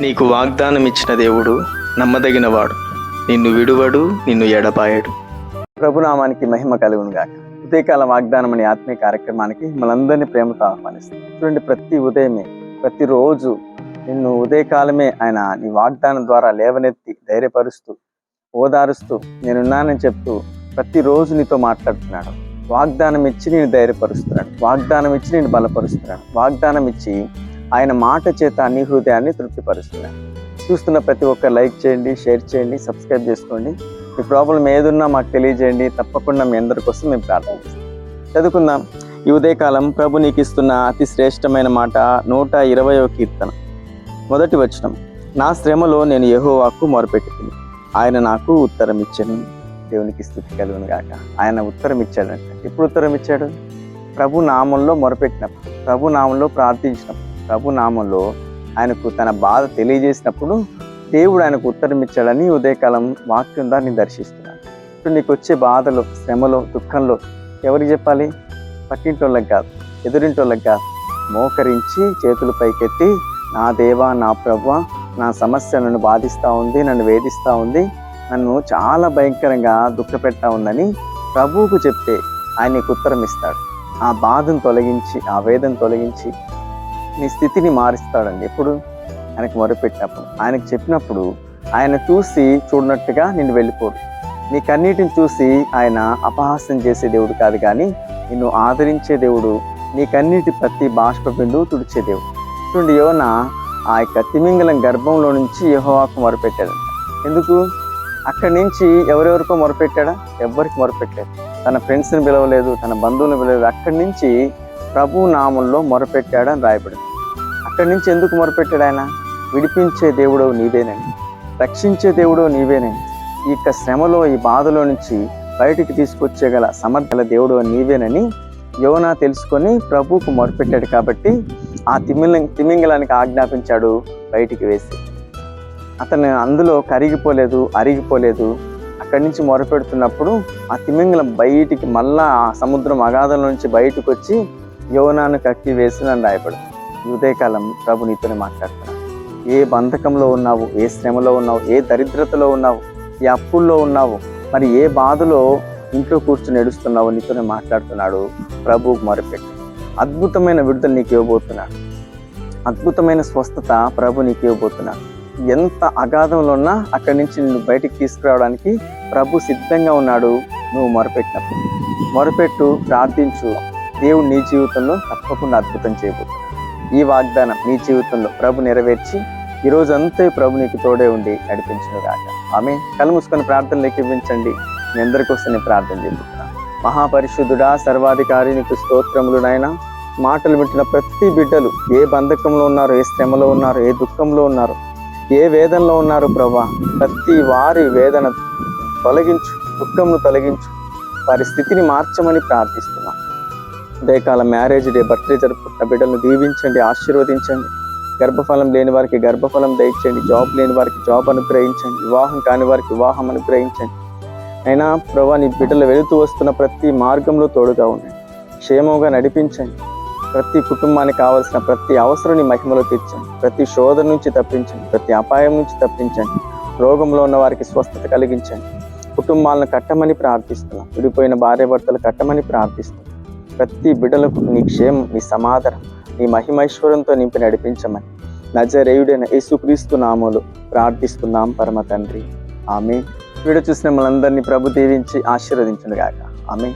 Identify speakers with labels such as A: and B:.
A: నీకు వాగ్దానం ఇచ్చిన దేవుడు నమ్మదగినవాడు. నిన్ను విడువడు నిన్ను ఎడపాయడు
B: ప్రభునామానికి మహిమ కలుగును గాక. ఉదయకాల వాగ్దానం అనే ఆత్మీయ కార్యక్రమానికి మనందరినీ ప్రేమతో ఆహ్వానిస్తాం చూడండి ప్రతి ఉదయమే ప్రతిరోజు నిన్ను ఉదయకాలమే ఆయన నీ వాగ్దానం ద్వారా లేవనెత్తి ధైర్యపరుస్తూ ఓదారుస్తూ నేనున్నానని చెప్తూ ప్రతిరోజు నీతో మాట్లాడుతున్నాడు. వాగ్దానం ఇచ్చి నేను ధైర్యపరుస్తున్నాడు వాగ్దానం ఇచ్చి నేను బలపరుస్తున్నాడు వాగ్దానం ఇచ్చి ఆయన మాట చేత నీ హృదయాన్ని తృప్తిపరుస్తున్నాయి చూస్తున్న ప్రతి ఒక్క లైక్ చేయండి షేర్ చేయండి సబ్స్క్రైబ్ చేసుకోండి. మీ ప్రాబ్లం ఏదున్నా మాకు తెలియజేయండి. తప్పకుండా మీ అందరి కోసం మేము ప్రార్థన చేస్తాం. చదువుకుందాం. ఈ ఉదయకాలం ప్రభు నీకు ఇస్తున్న అతి శ్రేష్టమైన మాట నూట ఇరవయో కీర్తన. మొదటి వచనం. నా శ్రమలో నేను యహోవాకు మొరపెట్టుకుని ఆయన నాకు ఉత్తరం ఇచ్చాను దేవునికి స్థుతి కలుగును గాక. ఆయన ఉత్తరం ఇచ్చాడంట ఎప్పుడు ఉత్తరం ఇచ్చాడు ప్రభు నామంలో మొరపెట్టినప్పుడు ప్రభు నామంలో ప్రార్థించినప్పుడు. ప్రభునామంలో ఆయనకు తన బాధ తెలియజేసినప్పుడు దేవుడు ఆయనకు ఉత్తరం ఇచ్చాడని ఉదయకాలం వాక్యం దాన్ని దర్శిస్తున్నాను ఇప్పుడు నీకు వచ్చే బాధలో శ్రమలో దుఃఖంలో ఎవరికి చెప్పాలి? పక్కింటోళ్ళకి కాదు ఎదురింటోళ్ళకి కాదు. మోకరించి చేతులు పైకెత్తి నా దేవా నా ప్రభు నా సమస్య నన్ను బాధిస్తూ ఉంది నన్ను వేధిస్తూ ఉంది నన్ను చాలా భయంకరంగా దుఃఖపెట్టా ఉందని ప్రభువుకు చెప్తే ఆయన నీకు ఉత్తరం ఇస్తాడు ఆ బాధను తొలగించి ఆ వేదన తొలగించి నీ స్థితిని మారుస్తాడండి. ఎప్పుడు? ఆయనకు మొరపెట్టినప్పుడు. ఆయనకు చెప్పినప్పుడు ఆయన చూసి చూడనట్టుగా నిన్ను వెళ్ళిపోడు నీ కన్నీటిని చూసి ఆయన అపహాస్యం చేసే దేవుడు కాదు కానీ నిన్ను ఆదరించే దేవుడు నీ కన్నీటి ప్రతి బాష్ప బిందువు తుడిచే దేవుడు. చూడండి యోన ఆ యొక్క తిమింగలం గర్భంలో నుంచి యహోవాకు మొరపెట్టాడు. ఎందుకు? అక్కడి నుంచి ఎవరెవరికో మొరపెట్టాడా? ఎవ్వరికి మొరపెట్టాడు తన ఫ్రెండ్స్ని పిలవలేదు తన బంధువులను పిలవలేదు. అక్కడి నుంచి ప్రభు నామంలో మొరపెట్టాడని రాయబడింది. అక్కడి నుంచి ఎందుకు మొరపెట్టాడు ఆయన? విడిపించే దేవుడు నీవేనని రక్షించే దేవుడు నీవేనని ఈ యొక్క శ్రమలో ఈ బాధలో నుంచి బయటికి తీసుకొచ్చేగల సమర్థల దేవుడు నీవేనని యోనా తెలుసుకొని ప్రభువుకు మొరపెట్టాడు కాబట్టి ఆ తిమింగ తిమింగలానికి ఆజ్ఞాపించాడు బయటికి వేసి. అతను అందులో కరిగిపోలేదు అరిగిపోలేదు. అక్కడి నుంచి మొరపెడుతున్నప్పుడు ఆ తిమింగలం బయటికి మళ్ళా ఆ సముద్రం అగాధం నుంచి బయటకు వచ్చి యోనాను కక్కి వేసి నన్ను రాయపడు ఉదయకాలం ప్రభు నీతోనే మాట్లాడుతున్నాను ఏ బంధకంలో ఉన్నావు? ఏ శ్రమలో ఉన్నావు? ఏ దరిద్రతలో ఉన్నావు? ఏ అప్పుల్లో ఉన్నావు? మరి ఏ బాధలో ఇంట్లో కూర్చుని నడుస్తున్నావు నీతోనే మాట్లాడుతున్నాడు ప్రభు మొరపెట్టు. అద్భుతమైన విడుదల నీకు ఇవ్వబోతున్నాడు. అద్భుతమైన స్వస్థత ప్రభు నీకు ఇవ్వబోతున్నాడు. ఎంత అగాధంలో ఉన్నా అక్కడి నుంచి నిన్ను బయటికి తీసుకురావడానికి ప్రభు సిద్ధంగా ఉన్నాడు నువ్వు మొరపెట్టినప్పుడు. మొరపెట్టు ప్రార్థించు. దేవుడు నీ జీవితంలో తప్పకుండా అద్భుతం చేయబోతున్నాడు ఈ వాగ్దానం నీ జీవితంలో ప్రభు నెరవేర్చి ఈ రోజు అంతా ప్రభు నీకు తోడే ఉండి నడిపించును ఆమె కళ్ళు మూసుకొని ప్రార్థనలు ఎక్కించండి మీ అందరి కోసం నేను ప్రార్థన చేస్తున్నాను. మహాపరిశుద్ధుడా సర్వాధికారి నీకు స్తోత్రములు నాయన. మాటలు వింటున్న ప్రతి బిడ్డలు ఏ బంధకంలో ఉన్నారు ఏ శ్రమలో ఉన్నారు ఏ దుఃఖంలో ఉన్నారు ఏ వేదనలో ఉన్నారు ప్రభా ప్రతి వారి వేదన తొలగించు దుఃఖంను తొలగించు. వారి స్థితిని మార్చమని ప్రార్థిస్తున్నాం. ఉదయకాల మ్యారేజ్ డే బర్త్డే జరుపుకుంటున్న బిడ్డలను దీవించండి ఆశీర్వదించండి. గర్భఫలం లేని వారికి గర్భఫలం దయచేయండి. జాబ్ లేని వారికి జాబ్ అనుగ్రహించండి. వివాహం కాని వారికి వివాహం అనుగ్రహించండి. అయినా ప్రభా నీ బిడ్డలు వెళుతూ వస్తున్న ప్రతి మార్గంలో తోడుగా ఉండండి. క్షేమంగా నడిపించండి. ప్రతి కుటుంబానికి కావలసిన ప్రతి అవసరం నీ మహిమలో తీర్చండి. ప్రతి శోధన నుంచి తప్పించండి. ప్రతి అపాయం నుంచి తప్పించండి. రోగంలో ఉన్న వారికి స్వస్థత కలిగించండి. కుటుంబాలను కట్టమని ప్రార్థిస్తున్నాం. విడిపోయిన భార్యాభర్తలు కట్టమని ప్రార్థిస్తున్నాం. ప్రతి బిడ్డలకు నీ క్షేమం నీ సమాధానం నీ మహిమైశ్వరంతో నింపి నడిపించమని నజరేయుడైన యేసుక్రీస్తు నామలు ప్రార్థిస్తున్నాం పరమ తండ్రి. ఆమె వీడియో చూసిన మనందరినీ ప్రభు దీవించి ఆశీర్వదించను గాక ఆమె